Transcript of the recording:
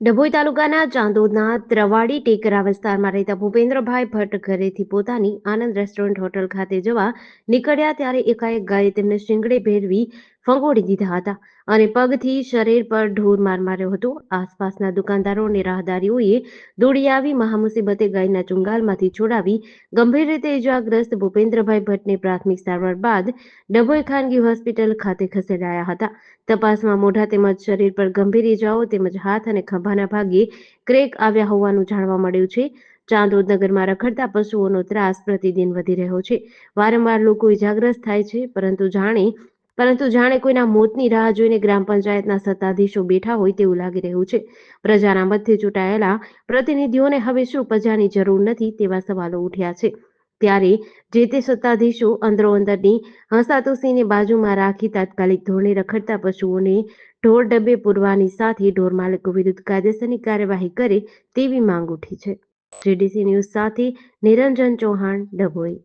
ડભોઈ તાલુકાના ચાંદોદના ત્રવાડી ટેકરા વિસ્તારમાં રહેતા ભૂપેન્દ્રભાઈ ભટ્ટ ઘરેથી પોતાની આનંદ રેસ્ટોરન્ટ હોટલ ખાતે જવા નીકળ્યા ત્યારે એકાએક ગાયે તેમને શિંગડે ભેરવી ફંગોળી દીધા હતા અને પગથી શરીર પર ઢોર માર માર્યો હતો. આસપાસના દુકાનદારો અને રાહદારીઓએ દોડી આવી મહામુસીબતે ગાયના ચુંગાલમાંથી છોડાવી ગંભીર રીતે ઇજાગ્રસ્ત ભૂપેન્દ્રભાઈ ભટ્ટને પ્રાથમિક સારવાર બાદ ડભોઈ ખાનગી હોસ્પિટલ ખાતે ખસેડાયા હતા. તપાસમાં મોઢા તેમજ શરીર પર ગંભીર ઇજાઓ તેમજ હાથ અને ખભાના ભાગે ક્રેક આવ્યા હોવાનું જાણવા મળ્યું છે. ચાંદોદ નગરમાં રખડતા પશુઓનો ત્રાસ પ્રતિદિન વધી રહ્યો છે. વારંવાર લોકો ઇજાગ્રસ્ત થાય છે, પરંતુ જાણે પરંતુ જાણે કોઈના મોતની રાહ જોઈને ગ્રામ પંચાયતના સત્તાધીશો બેઠા હોય તેવું લાગી રહ્યું છે. પ્રજાના મતથી ચૂંટાયેલા પ્રતિનિધિઓને હવે શું પ્રજાની જરૂર નથી તેવા સવાલો ઉઠ્યા છે. ત્યારે જે તે સત્તાધીશો અંદરો અંદરની હંસાતુસીને બાજુમાં રાખી તાત્કાલિક ધોરણે રખડતા પશુઓને ઢોર ડબ્બે પૂરવાની સાથે ઢોર માલિકો વિરુદ્ધ કાયદેસરની કાર્યવાહી કરે તેવી માંગ ઉઠી છે. જીડીસી ન્યૂઝ સાથે નિરંજન ચૌહાણ, ડભોઈ.